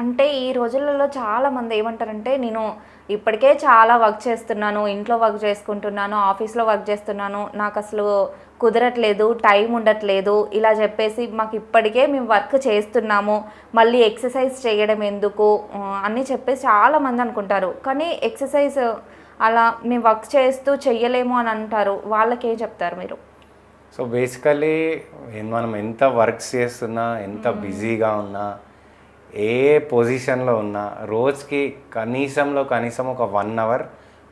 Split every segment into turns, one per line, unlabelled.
అంటే ఈ రోజులలో చాలా మంది ఏమంటారంటే నేను ఇప్పటికే చాలా వర్క్ చేస్తున్నాను ఇంట్లో వర్క్ చేసుకుంటున్నాను ఆఫీస్లో వర్క్ చేస్తున్నాను నాకు అసలు కుదరట్లేదు టైం ఉండట్లేదు ఇలా చెప్పేసి మాకు ఇప్పటికే మేము వర్క్ చేస్తున్నాము మళ్ళీ ఎక్సర్సైజ్ చేయడం ఎందుకు అని చెప్పేసి చాలా మంది అనుకుంటారు. కానీ ఎక్సర్సైజ్ అలా మేము వర్క్ చేస్తూ చెయ్యలేము అని అంటారు వాళ్ళకి ఏం చెప్తారు మీరు?
సో బేసికలీ మనం ఎంత వర్క్స్ చేస్తున్నా ఎంత బిజీగా ఉన్నా ఏ పొజిషన్లో ఉన్నా రోజుకి కనీసంలో కనీసం ఒక వన్ అవర్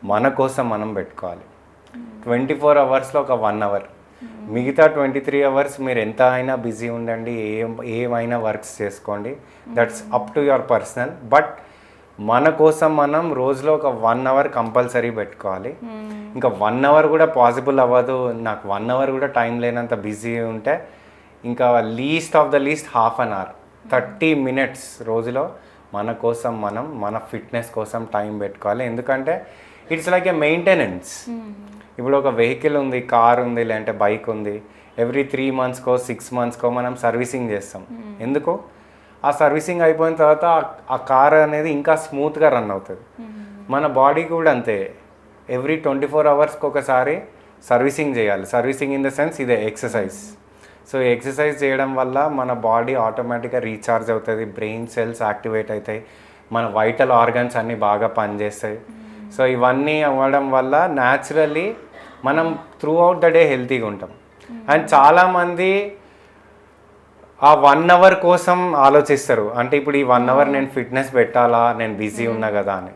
మన కోసం మనం పెట్టుకోవాలి. ట్వంటీ ఫోర్ అవర్స్లో ఒక వన్ అవర్ మిగతా ట్వంటీ త్రీ అవర్స్ మీరు ఎంత అయినా బిజీ ఉండండి ఏం ఏమైనా వర్క్స్ చేసుకోండి. That's up to your personal but మన కోసం మనం రోజులో ఒక వన్ అవర్ కంపల్సరీ పెట్టుకోవాలి. ఇంకా వన్ అవర్ కూడా పాసిబుల్ అవ్వదు. నాకు వన్ అవర్ కూడా టైం లేనంత బిజీ ఉంటే ఇంకా least of the least half an hour thirty minutes రోజులో మన కోసం మనం మన ఫిట్నెస్ కోసం టైం పెట్టుకోవాలి. ఎందుకంటే ఇట్స్ లైక్ ఏ మెయింటెనెన్స్. ఇప్పుడు ఒక వెహికల్ ఉంది కార్ ఉంది లేదంటే బైక్ ఉంది. ఎవ్రీ త్రీ మంత్స్కో సిక్స్ మంత్స్కో మనం సర్వీసింగ్ చేస్తాం. ఎందుకు? ఆ సర్వీసింగ్ అయిపోయిన తర్వాత ఆ- ఆ కార్ అనేది ఇంకా స్మూత్గా రన్ అవుతుంది. మన బాడీ కూడా అంతే. ఎవ్రీ ట్వంటీ ఫోర్ అవర్స్కి ఒకసారి సర్వీసింగ్ చేయాలి. సర్వీసింగ్ ఇన్ ద సెన్స్ ఇదే ఎక్సర్సైజ్. సో ఎక్సర్సైజ్ చేయడం వల్ల మన బాడీ ఆటోమేటిక్గా రీఛార్జ్ అవుతుంది బ్రెయిన్ సెల్స్ యాక్టివేట్ అవుతాయి మన వైటల్ ఆర్గన్స్ అన్నీ బాగా పనిచేస్తాయి. సో ఇవన్నీ అవ్వడం వల్ల న్యాచురల్లీ మనం త్రూ అవుట్ ద డే హెల్తీగా ఉంటాం. అండ్ చాలామంది ఆ వన్ అవర్ కోసం ఆలోచిస్తారు. అంటే ఇప్పుడు ఈ వన్ అవర్ నేను ఫిట్నెస్ పెట్టాలా నేను బిజీ ఉన్నా కదా అని.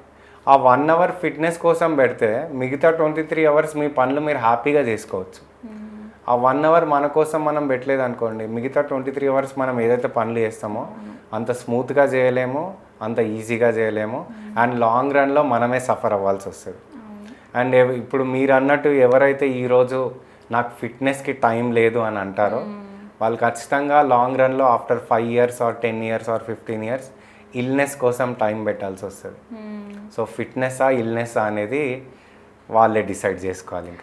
ఆ వన్ అవర్ ఫిట్నెస్ కోసం పెడితే మిగతా ట్వంటీ త్రీ అవర్స్ మీ పనులు మీరు హ్యాపీగా చేసుకోవచ్చు. ఆ వన్ అవర్ మన కోసం మనం పెట్టలేదు అనుకోండి మిగతా ట్వంటీ త్రీ అవర్స్ మనం ఏదైతే పనులు చేస్తామో అంత స్మూత్గా చేయలేము అంత ఈజీగా చేయలేము అండ్ లాంగ్ రన్లో మనమే సఫర్ అవ్వాల్సి వస్తుంది. అండ్ ఇప్పుడు మీరు అన్నట్టు ఎవరైతే ఈరోజు నాకు ఫిట్నెస్కి టైం లేదు అని అంటారో వాళ్ళు ఖచ్చితంగా లాంగ్ రన్లో after five years or ten years or fifteen years illness కోసం టైం పెట్టాల్సి వస్తుంది. సో ఫిట్నెస్సా ఇల్నెస్ అనేది వాళ్ళే డిసైడ్ చేసుకోవాలి ఇంకా.